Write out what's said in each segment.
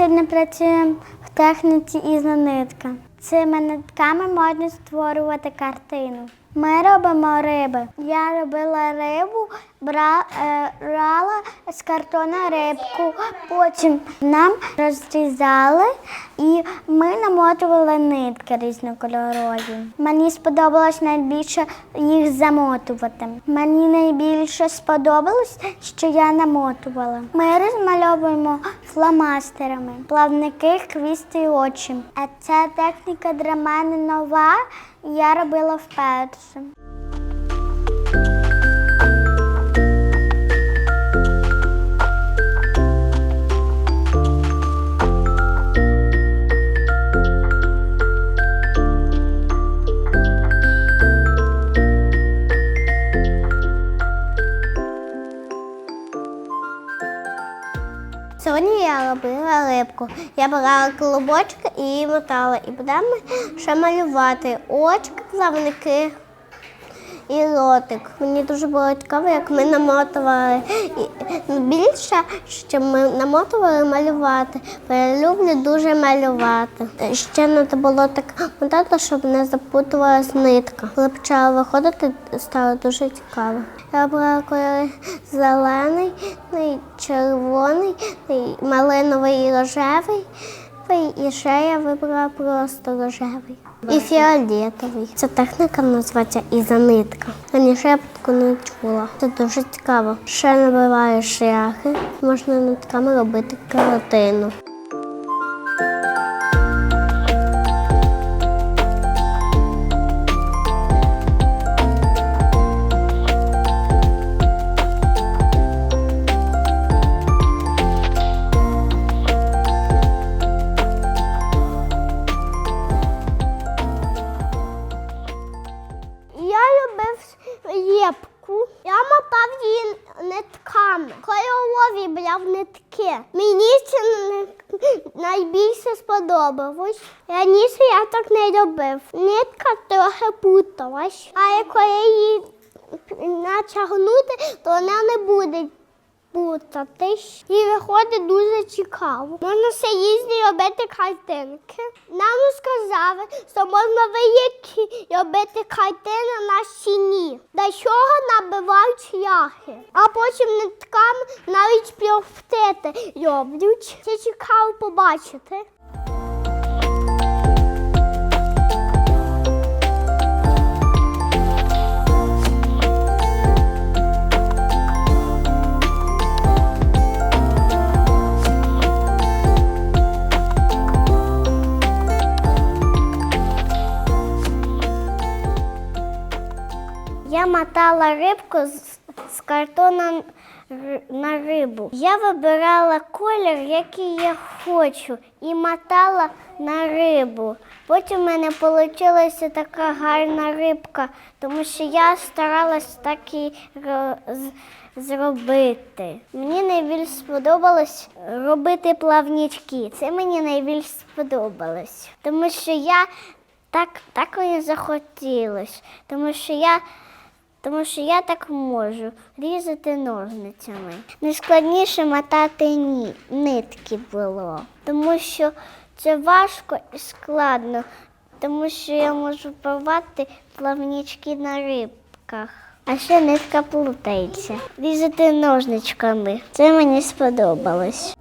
сьогодні працюємо в техніці ізонитка. Цими нитками можна створювати картину. Ми робимо риби. Я робила рибу, е, брала з картона рибку, потім нам розрізали і ми намотували нитки різнокольорові. Мені сподобалось найбільше їх замотувати. Мені найбільше сподобалось, що я намотувала. Ми розмальовуємо фломастерами, плавники, хвісти і очі. А ця техніка для мене нова, я робила вперше. Я робила рибку. Я брала колобочки і мотала. І будемо ще малювати очки, плавники і ротик. Мені дуже було цікаво, як ми намотували. Ну, більше, що ми намотували малювати. Бо я люблю дуже малювати. Ще треба було так мотати, щоб не запутувалась нитка. Коли почала виходити, стало дуже цікаво. Я брала кольори зелений, червоний, малиновий і рожевий. І ще я вибрала просто рожевий. І фіолетовий. Ця техніка називається ізонитка. Раніше я таку не чула. Це дуже цікаво. Ще набиваєш шляхи, можна нитками робити картину. Єпку. Я мотав її нитками. Кольорові брав нитки. Мені це найбільше сподобалось. Раніше я так не робив. Нитка трохи путалась, але коли її натягнути, то вона не буде путатись. І виходить дуже цікаво. Можна все їздити робити картинки. Нам сказали, що можна великі робити картини на стіні. До чого набивають яхи. А потім нитками навіть півптити роблять. Це цікаво побачити. Мотала рибку з, картона на рибу. Я вибирала колір, який я хочу, і мотала на рибу. Потім в мене вийшла така гарна рибка, тому що я старалась так і ро- зробити. Мені найбільш сподобалось робити плавнічки. Це мені найбільш сподобалось, тому що я так, так мені захотілось, тому що я тому що я так можу різати ножницями. Найскладніше мотати нитки було, тому що це важко і складно, тому що я можу порвати плавнічки на рибках. А ще нитка плутається. Різати ножничками. Це мені сподобалось.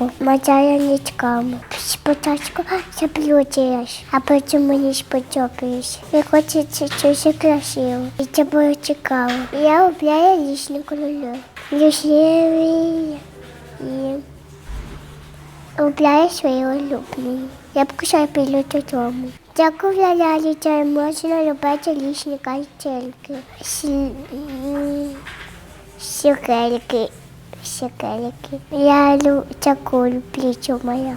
Лепку, мотаю нитьками. Спочатку заплутаєш, а потім мені сподобаєш. І хочеться щось красиве. І це було цікаво. Я обляю різні кольори. Рожеві і обляю свої улюблені. Я б кусаю піду додому. Дякую, лялі, це можна робити різні картинки. Сірельки щекелики. Я люблю таку люблю моя.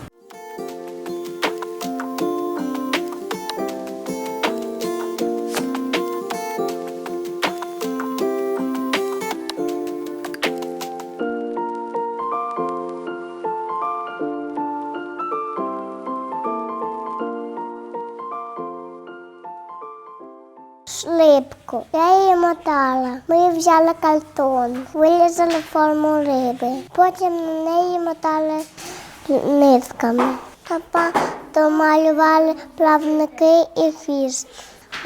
Шлип липку. Я її мотала. Ми взяли картон, вирізали форму риби. Потім на неї мотали нитками. Та домалювали плавники і хвіст.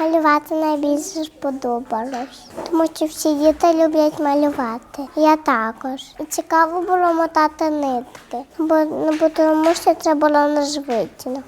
Малювати найбільше сподобалось, тому що всі діти люблять малювати. Я також. І цікаво було мотати нитки, бо, ну, тому що це було незвично.